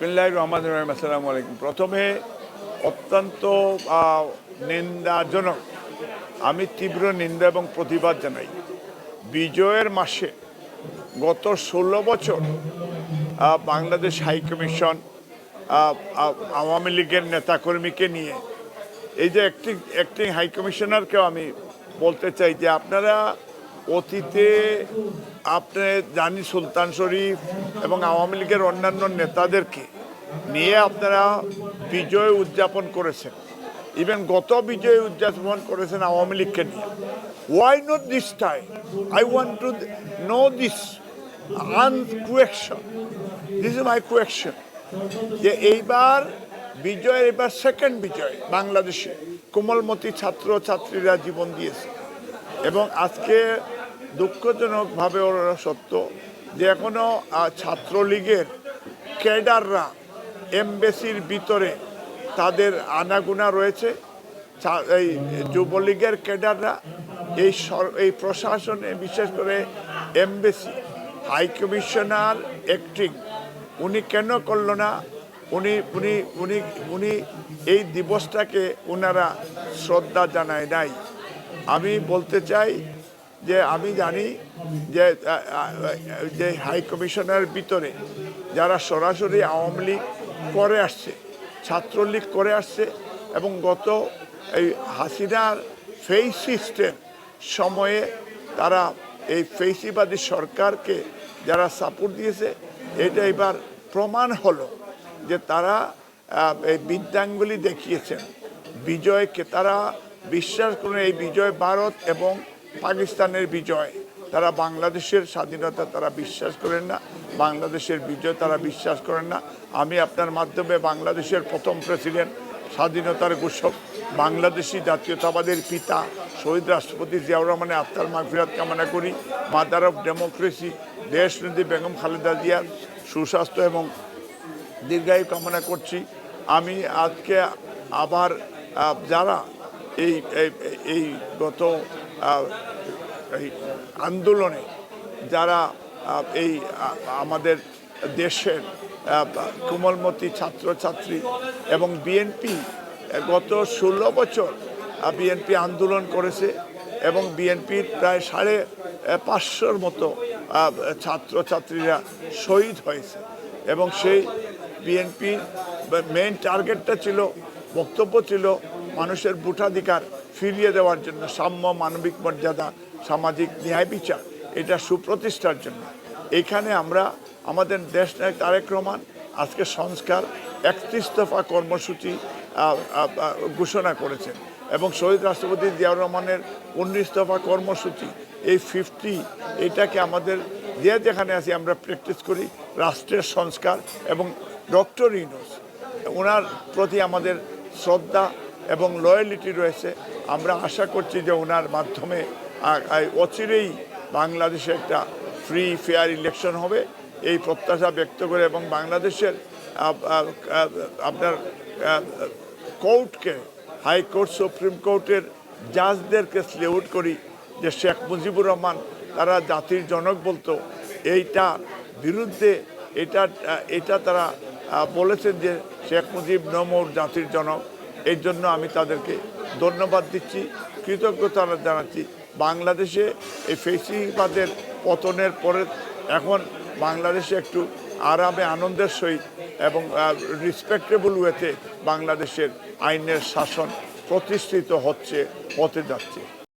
বিল্লাহ রহমান রহিম। আসসালামু আলাইকুম। প্রথমে অত্যন্ত নিন্দাজনক, আমি তীব্র নিন্দা এবং প্রতিবাদ জানাই। বিজয়ের মাসে গত ষোলো বছর বাংলাদেশ হাই কমিশন আওয়ামী লীগের নেতাকর্মীকে নিয়ে, এই যে একটি অ্যাক্টিং হাই কমিশনারকেও আমি বলতে চাই যে আপনারা অতীতে আপনি জানি সুলতান শরীফ এবং আওয়ামী লীগের অন্যান্য নেতাদেরকে নিয়ে আপনারা বিজয় উদযাপন করেছেন। ইভেন গত বিজয় উদযাপন করেছেন আওয়ামী লীগকে নিয়ে। Why not this time I want to know this unquestion this is my question যে এইবার বিজয় এবার সেকেন্ড বিজয় বাংলাদেশে। কোমলমতি ছাত্র ছাত্রীরা জীবন দিয়েছে। এবং আজকে দুঃখজনকভাবে ওরা সত্য যে এখনও আহ, ছাত্রলীগের ক্যাডাররা এমবেসির ভিতরে তাদের আনাগুনা রয়েছে। এই যুবলীগের ক্যাডাররা এই এই প্রশাসনে বিশেষ করে এমবেসি হাই কমিশনার অ্যাক্টিং উনি কেন করল না? উনি উনি উনি উনি এই দিবসটাকে ওনারা শ্রদ্ধা জানায় নাই। আমি বলতে চাই যে আমি জানি যে যে হাই কমিশনের ভিতরে যারা সরাসরি আওয়ামী লীগ করে আসছে, ছাত্রলীগ করে আসছে এবং গত এই হাসিনার ফেই সিস্টেম সময়ে তারা এই ফেসিবাদী সরকারকে যারা সাপোর্ট দিয়েছে, এটা এবার প্রমাণ হলো যে তারা এই বিদ্যাঙ্গুলি দেখিয়েছেন। বিজয়কে তারা বিশ্বাস করেন, এই বিজয় ভারত এবং পাকিস্তানের বিজয়। তারা বাংলাদেশের স্বাধীনতা তারা বিশ্বাস করেন না, বাংলাদেশের বিজয় তারা বিশ্বাস করেন না। আমি আপনার মাধ্যমে বাংলাদেশের প্রথম প্রেসিডেন্ট, স্বাধীনতার ঘোষক, বাংলাদেশি জাতীয়তাবাদের পিতা, শহীদ রাষ্ট্রপতি জিয়াউর রহমানের আত্মার মাগফিরাত কামনা করি। মাদার অফ ডেমোক্রেসি দেশনীতি বেগম খালেদা জিয়ার সুস্বাস্থ্য এবং দীর্ঘায়ু কামনা করছি। আমি আজকে আবার যারা এই, এই- গত আন্দোলনে যারা এই আমাদের দেশের কোমলমতি ছাত্রছাত্রী এবং বিএনপি গত ষোলো বছর বিএনপি আন্দোলন করেছে এবং বিএনপির প্রায় সাড়ে পাঁচশোর মতো ছাত্রছাত্রীরা শহীদ হয়েছে এবং সেই বিএনপির মেইন টার্গেটটা ছিল, বক্তব্য ছিল মানুষের ভোটাধিকার ফিরিয়ে দেওয়ার জন্য সাম্য মানবিক মর্যাদা, সামাজিক ন্যায় বিচার, এটা সুপ্রতিষ্ঠার জন্য। এখানে আমরা আমাদের দেশ নায়ক তারেক রহমান আজকে সংস্কার একত্রিশ দফা কর্মসূচি ঘোষণা করেছেন এবং শহীদ রাষ্ট্রপতি জিয়াউর রহমানের উনিশ দফা কর্মসূচি, এই ফিফটি এটাকে আমাদের যে যেখানে আছি আমরা প্র্যাকটিস করি, রাষ্ট্রের সংস্কার এবং ডক্টর ইউনুস, ওনার প্রতি আমাদের শ্রদ্ধা এবং লয়ালিটি রয়েছে। আমরা আশা করছি যে ওনার মাধ্যমে অচিরেই বাংলাদেশে একটা ফ্রি ফেয়ার ইলেকশন হবে। এই প্রত্যাশা ব্যক্ত করে এবং বাংলাদেশের আপনার কোর্টকে হাইকোর্ট সুপ্রিম কোর্টের জাজদেরকে স্লেউট করি যে শেখ মুজিবুর রহমান তারা জাতির জনক বলতো। এইটা বিরুদ্ধে এটা এটা তারা বলেছেন যে শেখ মুজিব নমর জাতির জনক। এই জন্য আমি তাদেরকে ধন্যবাদ দিচ্ছি, কৃতজ্ঞতা জানাচ্ছি। বাংলাদেশে এই ফেসিবাদের পতনের পরে এখন বাংলাদেশে একটু আরামে আনন্দের সহিত এবং রিসপেক্টেবল ওয়েতে বাংলাদেশের আইনের শাসন প্রতিষ্ঠিত হচ্ছে হতে যাচ্ছে।